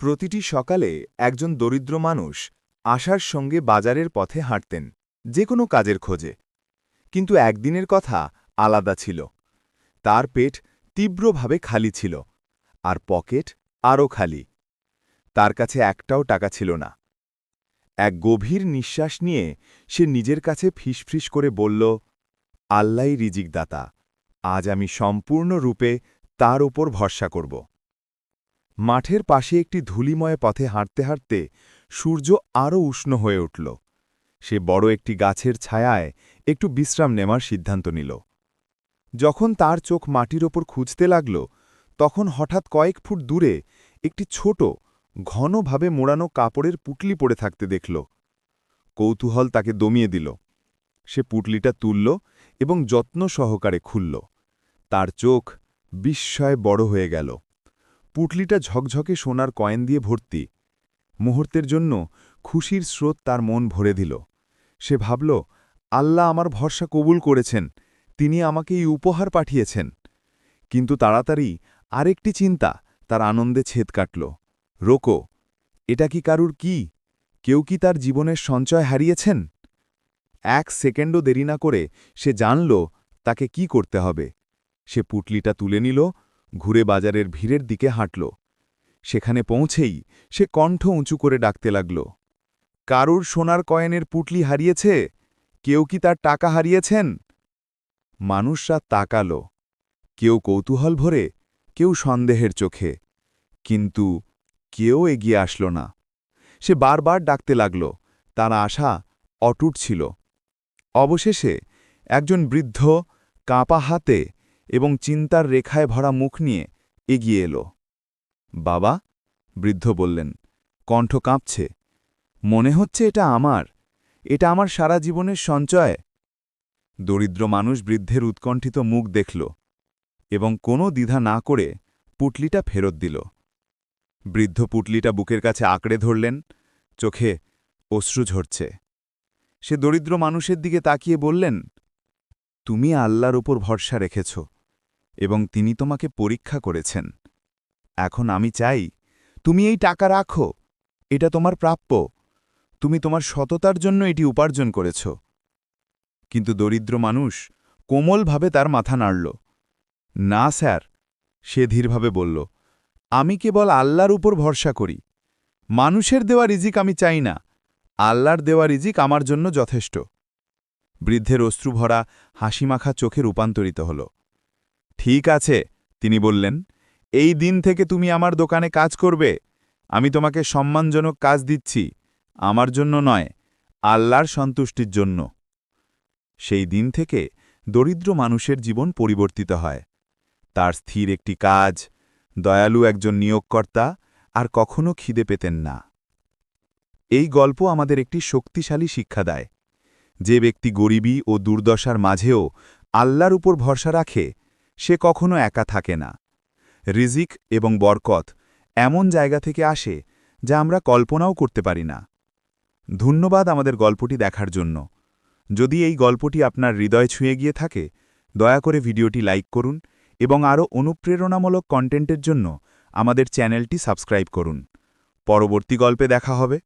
প্রতিটি সকালে একজন দরিদ্র মানুষ আশার সঙ্গে বাজারের পথে হাঁটতেন, যে কোনো কাজের খোঁজে। কিন্তু একদিনের কথা আলাদা ছিল। তার পেট তীব্রভাবে খালি ছিল আর পকেট আরও খালি। তার কাছে একটাও টাকা ছিল না। এক গভীর নিঃশ্বাস নিয়ে সে নিজের কাছে ফিসফিস করে বলল আল্লাই রিজিকদাতা। আজ আমি সম্পূর্ণরূপে তার ওপর ভরসা করব। মাঠের পাশে একটি ধুলিময় পথে হাঁটতে হাঁটতে সূর্য আরও উষ্ণ হয়ে উঠল। সে বড় একটি গাছের ছায়ায় একটু বিশ্রাম নেওয়ার সিদ্ধান্ত নিল। যখন তার চোখ মাটির ওপর খুঁজতে লাগল, তখন হঠাৎ কয়েক ফুট দূরে একটি ছোট, ঘনভাবে মোড়ানো কাপড়ের পুটলি পড়ে থাকতে দেখল। কৌতূহল তাকে দমিয়ে দিল। সে পুটলিটা তুলল এবং যত্ন সহকারে খুলল। তার চোখ বিস্ময়ে বড় হয়ে গেল। পুটলিটা ঝকঝকে সোনার কয়েন দিয়ে ভর্তি। মুহূর্তের জন্য খুশির স্রোত তার মন ভরে দিল। সে ভাবল, আল্লাহ আমার ভরসা কবুল করেছেন, তিনি আমাকে এই উপহার পাঠিয়েছেন। কিন্তু তাড়াতাড়ি আরেকটি চিন্তা তার আনন্দে ছেদ কাটল। রোকো, এটা কি কারুর কি? কেউ কি তার জীবনের সঞ্চয় হারিয়েছেন? এক সেকেন্ডও দেরি না করে সে জানল, তাকে কি করতে হবে? সে পুটলিটা তুলে নিল ঘুরে বাজারের ভিড়ের দিকে হাঁটল। সেখানে পৌঁছেই সে কণ্ঠ উঁচু করে ডাকতে লাগল। কারুর সোনার কয়েনের পুটলি হারিয়েছে? কেউ কি তার টাকা হারিয়েছেন? মানুষরা তাকাল। কেউ কৌতূহল ভরে, কেউ সন্দেহের চোখে। কিন্তু কেউ এগিয়ে আসল না। সে বারবার ডাকতে লাগল। তার আশা অটুট ছিল। অবশেষে একজন বৃদ্ধ কাঁপা হাতে এবং চিন্তার রেখায় ভরা মুখ নিয়ে এগিয়ে এলো। বাবা, বৃদ্ধ বললেন, কণ্ঠ কাঁপছে। মনে হচ্ছে এটা আমার। এটা আমার সারা জীবনের সঞ্চয়। দরিদ্র মানুষ বৃদ্ধের উৎকণ্ঠিত মুখ দেখল এবং কোনো দ্বিধা না করে পুটলিটা ফেরত দিল। বৃদ্ধ পুটলিটা বুকের কাছে আঁকড়ে ধরলেন, চোখে অশ্রু ঝরছে। সে দরিদ্র মানুষের দিকে তাকিয়ে বললেন, তুমি আল্লাহর উপর ভরসা রেখেছ। এবং তিনি তোমাকে পরীক্ষা করেছেন। এখন আমি চাই, তুমি এই টাকা রাখো, এটা তোমার প্রাপ্য। তুমি তোমার সততার জন্য এটি উপার্জন করেছ। কিন্তু দরিদ্র মানুষ কোমলভাবে তার মাথা নাড়ল। না, স্যার, সে ধীরভাবে বলল, আমি কেবল আল্লাহর উপর ভরসা করি। মানুষের দেওয়া রিজিক আমি চাই না। আল্লাহর দেওয়া রিজিক আমার জন্য যথেষ্ট। বৃদ্ধের অশ্রুভরা হাসিমাখা চোখে রূপান্তরিত হল। ঠিক আছে, তিনি বললেন, এই দিন থেকে তুমি আমার দোকানে কাজ করবে, আমি তোমাকে সম্মানজনক কাজ দিচ্ছি, আমার জন্য নয়, আল্লাহর সন্তুষ্টির জন্য। সেই দিন থেকে দরিদ্র মানুষের জীবন পরিবর্তিত হয়। তার স্থির একটি কাজ, দয়ালু একজন নিয়োগকর্তা, আর কখনো খিদে পেতেন না। এই গল্প আমাদের একটি শক্তিশালী শিক্ষা দেয়। যে ব্যক্তি গরিবী ও দুর্দশার মাঝেও আল্লাহর উপর ভরসা রাখে সে কখনো একা থাকে না। রিজিক এবং বরকত এমন জায়গা থেকে আসে যা আমরা কল্পনাও করতে পারি না। ধন্যবাদ আমাদের গল্পটি দেখার জন্য। যদি এই গল্পটি আপনার হৃদয় ছুঁয়ে গিয়ে থাকে, দয়া করে ভিডিওটি লাইক করুন এবং আরও অনুপ্রেরণামূলক কন্টেন্টের জন্য আমাদের চ্যানেলটি সাবস্ক্রাইব করুন। পরবর্তী গল্পে দেখা হবে।